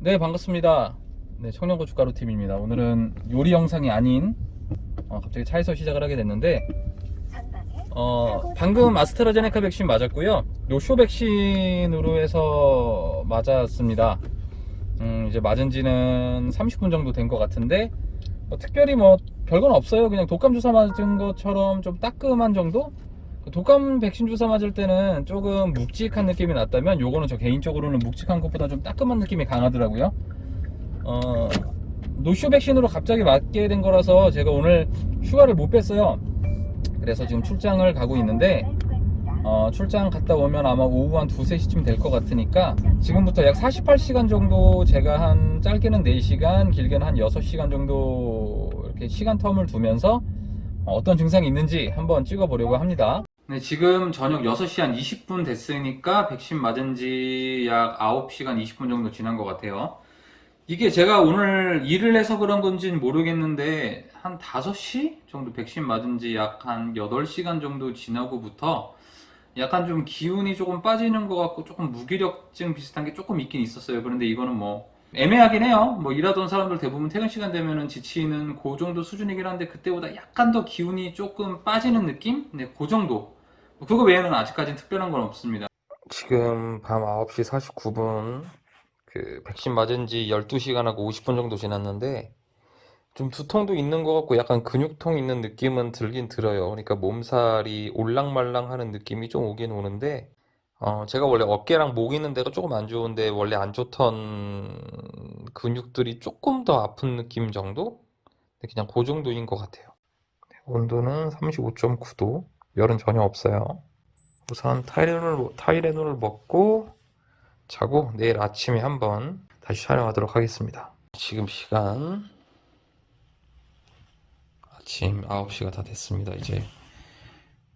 네 반갑습니다. 네 청년고춧가루 팀입니다. 오늘은 요리 영상이 아닌 어, 갑자기 차에서 시작을 하게 됐는데 어, 방금 아스트라제네카 백신 맞았고요. 요쇼 백신으로 해서 맞았습니다. 음, 이제 맞은 지는 30분 정도 된 것 같은데 뭐 특별히 뭐 별건 없어요. 그냥 독감 주사 맞은 것처럼 좀 따끔한 정도? 독감 백신 주사 맞을 때는 조금 묵직한 느낌이 났다면 요거는 저 개인적으로는 묵직한 것보다 좀 따끔한 느낌이 강하더라고요. 어, 노쇼 백신으로 갑자기 맞게 된 거라서 제가 오늘 휴가를 못 뺐어요. 그래서 지금 출장을 가고 있는데 어, 출장 갔다 오면 아마 오후 한 2, 3시쯤 될 것 같으니까 지금부터 약 48시간 정도 제가 한 짧게는 4시간 길게는 한 6시간 정도 이렇게 시간 텀을 두면서 어, 어떤 증상이 있는지 한번 찍어보려고 합니다. 네, 지금 저녁 6시 한 20분 됐으니까 백신 맞은 지 약 9시간 20분 정도 지난 것 같아요. 이게 제가 오늘 일을 해서 그런 건지는 모르겠는데 한 5시 정도 백신 맞은 지 약 한 8시간 정도 지나고부터 약간 좀 기운이 조금 빠지는 것 같고 조금 무기력증 비슷한 게 조금 있긴 있었어요. 그런데 이거는 뭐 애매하긴 해요. 뭐 일하던 사람들 대부분 퇴근 시간 되면은 지치는 그 정도 수준이긴 한데 그때보다 약간 더 기운이 조금 빠지는 느낌? 네, 그 정도. 그거 외에는 아직까지는 특별한 건 없습니다. 지금 밤 9시 49분 그 백신 맞은 지 12시간하고 50분 정도 지났는데 좀 두통도 있는 것 같고 약간 근육통 있는 느낌은 들긴 들어요. 그러니까 몸살이 올랑말랑 하는 느낌이 좀 오긴 오는데 어, 제가 원래 어깨랑 목 있는 데가 조금 안 좋은데 원래 안 좋던 근육들이 조금 더 아픈 느낌 정도? 근데 그냥 그 정도인 것 같아요. 네, 온도는 35.9도. 열은 전혀 없어요. 우선 타이레놀, 타이레놀을 먹고 자고 내일 아침에 한번 다시 촬영하도록 하겠습니다. 지금 시간 아침 9시가 다 됐습니다. 이제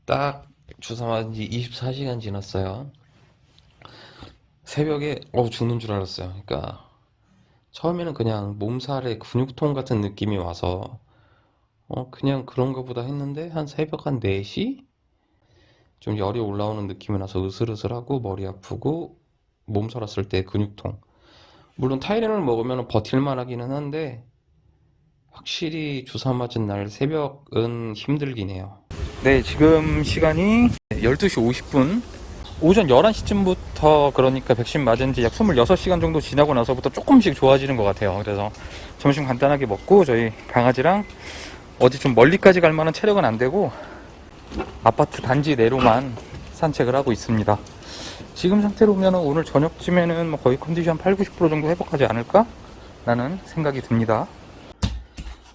딱 주사 맞은 지 24시간 지났어요. 새벽에 어 죽는 줄 알았어요. 그러니까 처음에는 그냥 몸살에 근육통 같은 느낌이 와서 어 그냥 그런가 보다 했는데 한 새벽 한 4시 좀 열이 올라오는 느낌이 나서 으슬으슬하고 머리 아프고 몸살 왔을 때 근육통. 물론 타이레놀 먹으면 버틸만 하기는 한데 확실히 주사 맞은 날 새벽은 힘들긴 해요. 네, 지금 시간이 12시 50분. 오전 11시쯤부터 그러니까 백신 맞은 지 약 26시간 정도 지나고 나서부터 조금씩 좋아지는 것 같아요. 그래서 점심 간단하게 먹고 저희 강아지랑 어디 좀 멀리까지 갈 만한 체력은 안 되고 아파트 단지 내로만 산책을 하고 있습니다. 지금 상태로 보면 오늘 저녁쯤에는 뭐 거의 컨디션 8, 90% 정도 회복하지 않을까? 라는 생각이 듭니다.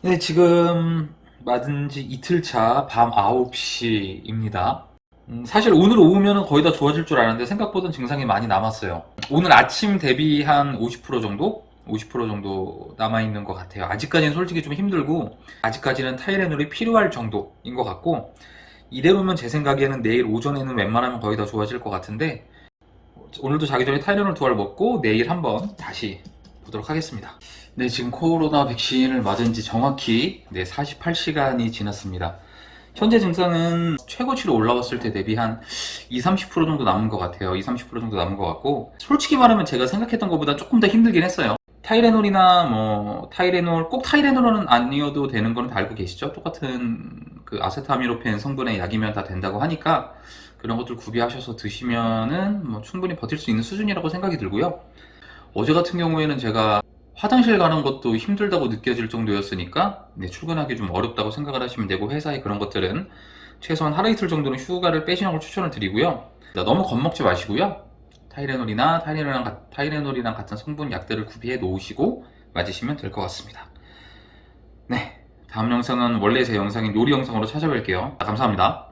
네, 지금 맞은 지 이틀 차 밤 9시입니다. 음, 사실 오늘 오후면 거의 다 좋아질 줄 알았는데 생각보다 증상이 많이 남았어요. 오늘 아침 대비 한 50% 정도? 50% 정도 남아있는 것 같아요. 아직까지는 솔직히 좀 힘들고, 아직까지는 타이레놀이 필요할 정도인 것 같고, 이대로면 제 생각에는 내일 오전에는 웬만하면 거의 다 좋아질 것 같은데, 오늘도 자기 전에 타이레놀 두 알 먹고 내일 한번 다시 보도록 하겠습니다. 네, 지금 코로나 백신을 맞은 지 정확히 네, 48시간이 지났습니다. 현재 증상은 최고치로 올라왔을 때 대비 한 2, 30% 정도 남은 것 같아요. 2, 30% 정도 남은 것 같고 솔직히 말하면 제가 생각했던 것보다 조금 더 힘들긴 했어요. 타이레놀이나 뭐 타이레놀 꼭 타이레놀은 아니어도 되는 거는 다 알고 계시죠? 똑같은 그 아세타미노펜 성분의 약이면 다 된다고 하니까 그런 것들 구비하셔서 드시면은 뭐 충분히 버틸 수 있는 수준이라고 생각이 들고요. 어제 같은 경우에는 제가 화장실 가는 것도 힘들다고 느껴질 정도였으니까 네, 출근하기 좀 어렵다고 생각을 하시면 되고 회사에 그런 것들은 최소한 하루 이틀 정도는 휴가를 빼시는 걸 추천을 드리고요. 너무 겁먹지 마시고요. 타이레놀이나 타이레놀이랑, 가- 타이레놀이랑 같은 성분 약들을 구비해 놓으시고 맞으시면 될 것 같습니다. 네. 다음 영상은 원래 제 영상인 요리 영상으로 찾아뵐게요. 감사합니다.